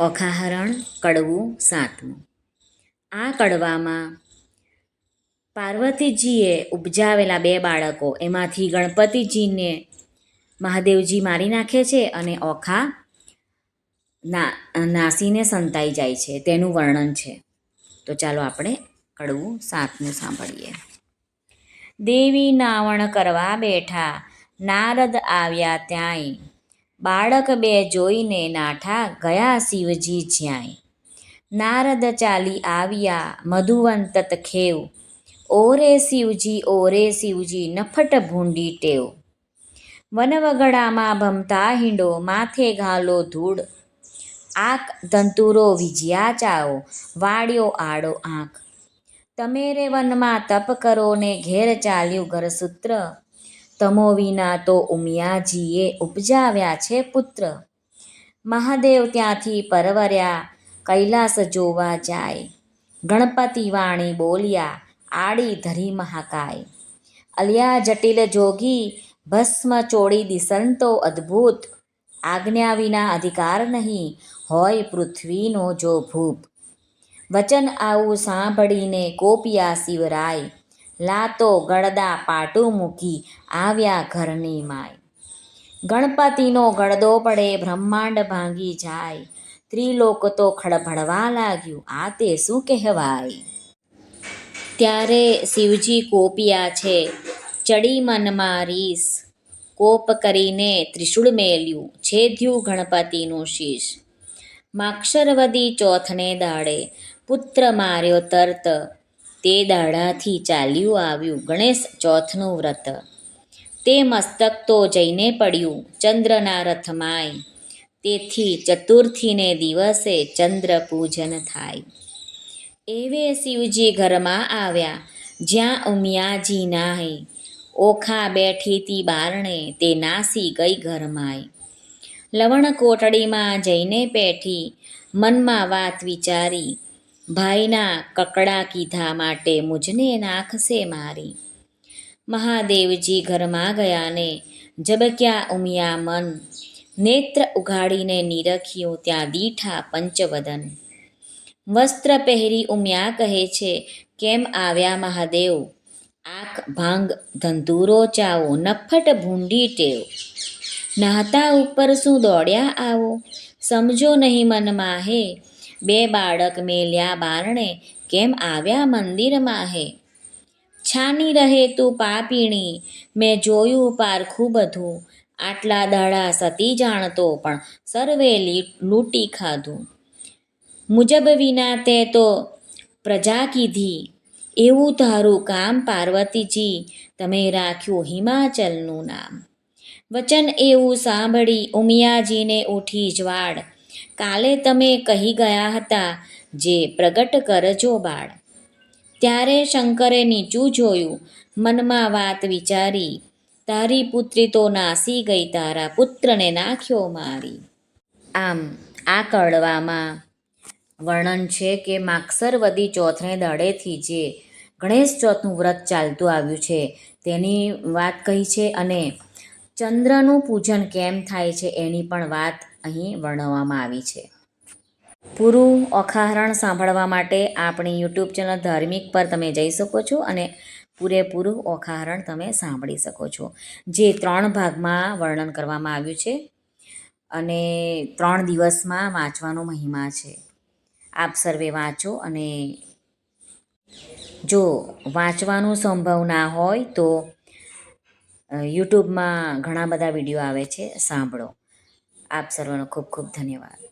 ઓખાહરણ કડવું, સાતમું. આ કડવામાં પાર્વતીજીએ ઉપજાવેલા બે બાળકો, એમાંથી ગણપતિજીને મહાદેવજી મારી નાખે છે અને ઓખા ના, નાસીને સંતાઈ જાય છે. તેનું વર્ણન છે. તો ચાલો આપણે કડવું, સાતમું સાંભળીએ. દેવી નાવણ કરવા બેઠા, નારદ આવ્યા ત્યાંય. બાળક બે જોઈને નાઠા ગયા શિવજી જ્યાંય. નારદ ચાલી આવ્યા મધુવંતત ખેવ. ઓરે શિવજી ઓરે શિવજી, નફટ ભૂંડી ટેવ. વનવગડામાં ભમતા હિંડો, માથે ઘાલો ધૂળ. આંખ ધંતુરો વિજ્યા ચાઓ વાળ્યો આડો આંખ. તમે રે વનમાં તપ કરો ને ઘેર ચાલ્યું ઘરસૂત્ર તમો વિના તો ઉમિયાજીએ ઉપજાવ્યા છે પુત્ર. મહાદેવ ત્યાંથી પરવર્યા, કૈલાસ જોવા જાય. ગણપતિ વાણી બોલ્યા, આડી ધરી મહાકાય. અલિયા જટિલ જોગી, ભસ્મ ચોડી દિસંતો અદ્ભુત. આજ્ઞા વિના અધિકાર નહીં, હોય પૃથ્વીનો જો ભૂપ. વચન આવું સાંભળીને કોપિયા શિવરાય લાતો ગળદા પાટું મૂકી આવ્યા ઘરની માય. ગણપતિનો ગળદો પડે બ્રહ્માંડ ભાંગી જાય. ત્રિલોક તો ખડભડવા લાગ્યું, આ તે શું કહેવાય? ત્યારે શિવજી કોપિયા છે, ચડી મનમાં રીસ. કોપ કરીને ત્રિશુળ મેલ્યું, છેદ્યું ગણપતિનું શીશ. માક્ષરવદી ચોથને દાડે પુત્ર માર્યો તરત તે દાડાથી ચાલ્યું આવ્યું ગણેશ ચોથનું વ્રત. તે મસ્તક તો જઈને પડ્યું ચંદ્રના રથમાય. તેથી ચતુર્થીને દિવસે ચંદ્ર પૂજન થાય. એવે શિવજી ઘરમાં આવ્યા, જ્યાં ઉમિયાજી નાહી. ઓખા બેઠી તી બારણે તે નાસી ગઈ ઘરમાંય. લવણ કોટડીમાં જઈને બેઠી, મનમાં વાત વિચારી ભાઈના કકડા કીધા માટે મુજને નાખશે મારી. મહાદેવજી ઘરમાં ગયાને જબક્યા ઉમિયા મન. નેત્ર ઉઘાડીને નિરખ્યું ત્યાં દીઠા પંચવદન. વસ્ત્ર પહેરી ઉમિયા કહે છે, કેમ આવ્યા મહાદેવ? આંખ ભાંગ ધંધુરો ચાવો, નફટ ભૂંડી ટેવ. નાહતા ઉપર શું દોડ્યા આવો? સમજો નહીં મનમાં હે બે બાળક મેલ્યા બારણે, કેમ આવ્યા મંદિરમાં હે? છાની રહે તું પાપીણી, મેં જોયું પારખું બધું. આટલા દાડા સતી જાણતો, પણ સર્વે લૂંટી ખાધું. મુજબ વિના તે તો પ્રજા કીધી એવું તારું કામ પાર્વતીજી, તમે રાખ્યું હિમાચલનું નામ. વચન એવું સાંભળી ઉમિયાજીને ઉઠી જ્વાળ કાલે તમે કહી ગયા હતા જે પ્રગટ કરજો બાળ. ત્યારે શંકરે નીચું જોયું, મનમાં વાત વિચારી, તારી પુત્રી તો નાસી ગઈ, તારા પુત્રને નાખ્યો મારી. આમ આ કડવામાં વર્ણન છે કે માક્ષરવદી ચોથને દડેથી જે ગણેશ ચોથનું વ્રત ચાલતું આવ્યું છે, તેની વાત કહી છે અને ચંદ્રનું પૂજન કેમ થાય છે એની પણ વાત અહીં વર્ણવવામાં આવી છે. પૂરું ઓખાહરણ સાંભળવા માટે આપણી યુટ્યુબ ચેનલ ધાર્મિક પર તમે જઈ શકો છો અને પૂરેપૂરું ઓખાહરણ તમે સાંભળી શકો છો. જે ત્રણ ભાગમાં વર્ણન કરવામાં આવ્યું છે અને ત્રણ દિવસમાં વાંચવાનો મહિમા છે. આપ સર્વે વાંચો અને જો વાંચવાનું સંભવ ના હોય તો યુટ્યુબમાં ઘણા બધા વીડિયો આવે છે, સાંભળો. આપ સર્વનો ખૂબ ખૂબ ધન્યવાદ.